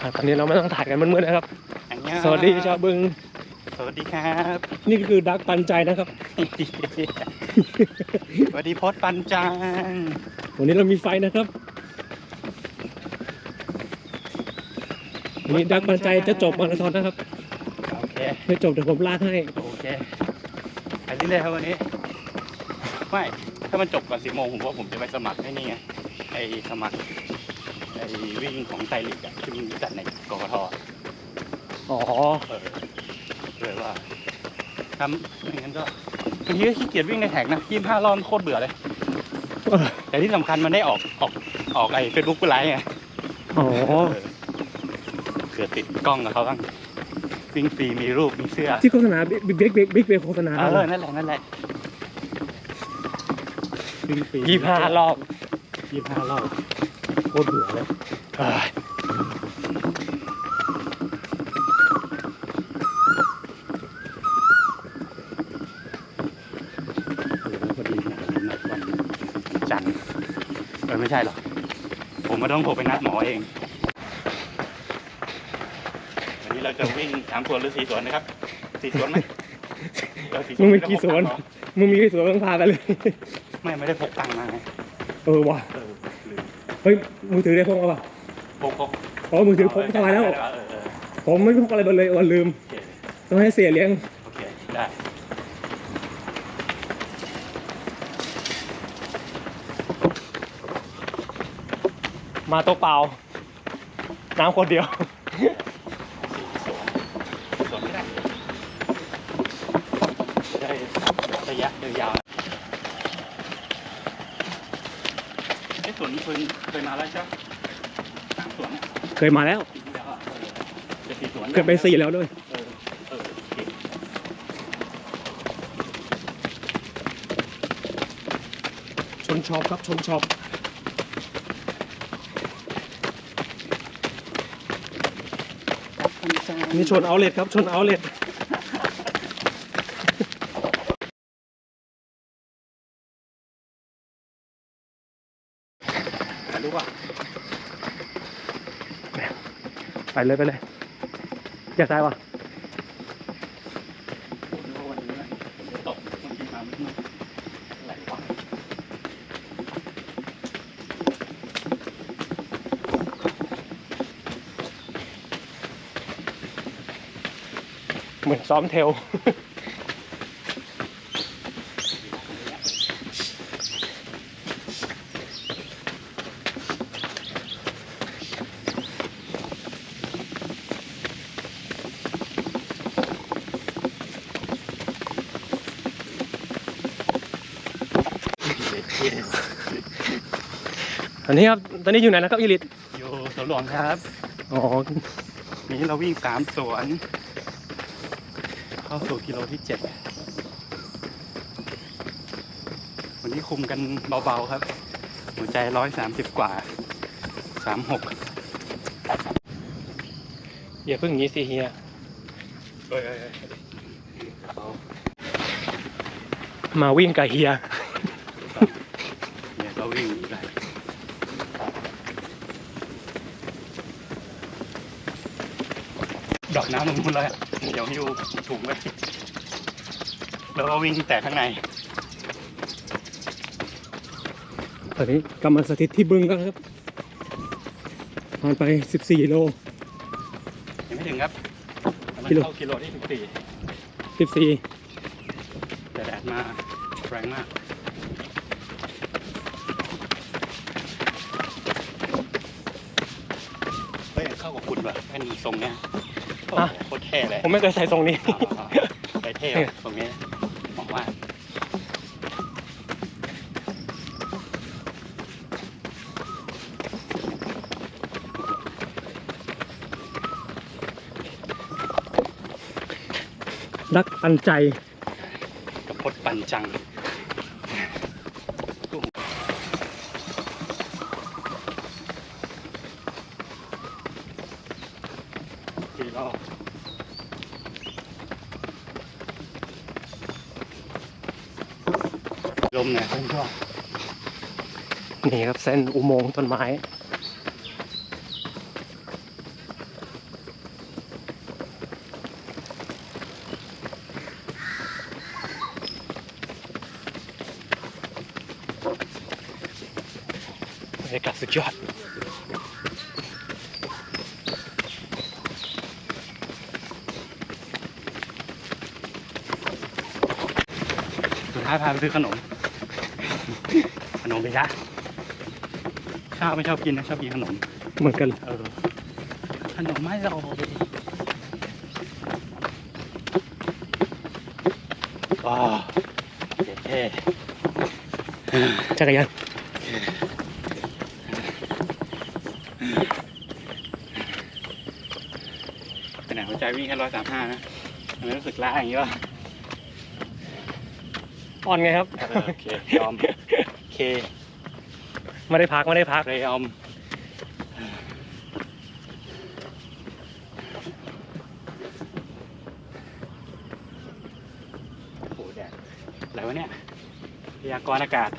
อะตอนนี้เราไม่ต้องถ่ายกันมืดๆนะครับอันเนี้ยสวัสดีชาวบึง สวัสดีครับ นี่คือดักปันใจนะครับ สวัสดีพศปันจังวันนี้เรามีไฟนะครับวันนี้ดักปันใจจะจบมาราธอนนะครับ โอเคไม่จบเดี๋ยวผมลากให้ โอเคไปเรื่อยๆครับวันนี้ ไม่ ถ้ามันจบก่อนสิโมงผมว่าผมจะไปสมัครให้นี่ไง ไอสมัคร ไอวิ่งของไทยลีกอะที่มันจัดในกกทอ๋อ เออเลยว่าทำไม่งั้นก็บางทีก็ขี้เกียจวิ่งในแท็กนะยี่ห้ารอบโคตรเบื่อเลยแต่ที่สำคัญมันได้ออกออกออกไอเฟซบุ๊กไลฟ์ไงอ๋อเออเกิดติดกล้องกับเขาบ้างวิ่งฟรีมีรูปมีเสื้อ ที่โฆษณาบิ๊กบิ๊กบิ๊กบิ๊กบิ๊กโฆษณาเออ นั่นแหละ นั่นแหละวิ่งฟรียี่ห้ารอบ ยี่ห้ารอบโคตรเบื่อเลยเอ้ยพอดีนะวันนัดวันจันทร์เออไม่ใช่หรอก ผมมาต้องโทรไปนัดหมอเอง วันนี้เราจะวิ่งสามสวนหรือสี่สวนนะครับสี่สวนไหมเออสี่มึงมีกี่สวนไต้องพกตังค์เหรอมึงมีกี่สวนต้องพาไปเลย ไม่ไม่ได้พกตังค์มาไง เออว่ะเออลืม เฮ้ยมือถือได้พกมาป่ะพกพกอ๋อมือถือพกสบายแล้ว เออเออเออผมไม่พกอะไรมาเลยวันลืม โอเคต้องให้เสียเลี้ยง โอเคได้มาตัวเปล่า น้ำคนเดียว สวนไม่ได้ได้ระยะยาวๆไอ้ สวนเคยเคยมาแล้วใช่ไหมสามสวนเนี่ยเคยมาแล้ว ปีที่แล้วอะเออจะสี่สวนเคยไปสี่แล้วด้วย เออเออโอเคชนชอบครับชนชอบนี่ชนเอาเลทครับชนเอาเลทถ่ายรูปอะ ไปเลยไปเลย อยากได้ปะเหมือนซ้อมเทล อันนี้ครับ ตอนนี้อยู่ไหนนะครับอีลิตอยู่สวนหลวงครับอ๋อนี้เราวิ่งสามสวน เข้าสู่กิโลที่เจ็ดวันนี้คุมกันเบาๆครับ หัวใจร้อยสามสิบกว่าสามหกอย่าเพิ่งอย่างนี้สิเฮียเฮ้ยมาวิ่งกับเฮียเนี่ยก็ วิ่งอีกแล้วดอกน้ำลงมุนเลยอะเดี๋ยวหิวถุงไว้แล้วก็วิ่งแต่ข้างใน ตอนนี้กำลังสถิตที่บึงแล้วครับผ่านไป 14 โล ยังไม่ถึงครับกำลังกิโลเข้ากิโลที่สิบสี่14 แต่แดดมาแรงมาก เฮ้ ยเข้ากับคุณว่ะเป็นทรงเนี้ยโอ้โหอะโคตรเท่เลยผมไม่เคยใส่ทรงนี้อ่าๆไปเท่ว่ะตรงนี้มองว่ารักอันใจ กับพดปันจัง เนาะลมเนี่ยเพื่อนก็นี่ครับเส้นอุโมงค์ต้นไม้บรรยากาศสุดยอด ท้ายพาไปซื้อขนม ขนมไปซะข้าวไม่ชอบกินนะชอบกินขนม เหมือนกันเออขนมไม่รอว้าวเท่เท่จักรยานขนาดหัวใจวิ่งแค่ร้อยสามห้านะทำไมรู้สึกล้าอย่างนี้วะ อ่อนไงครับเออโอเคยอมโอเคไม่ได้พักไม่ได้พักเรยอมโอ้โหแดดอะไรวะเนี่ยพยากรณ์อากาศ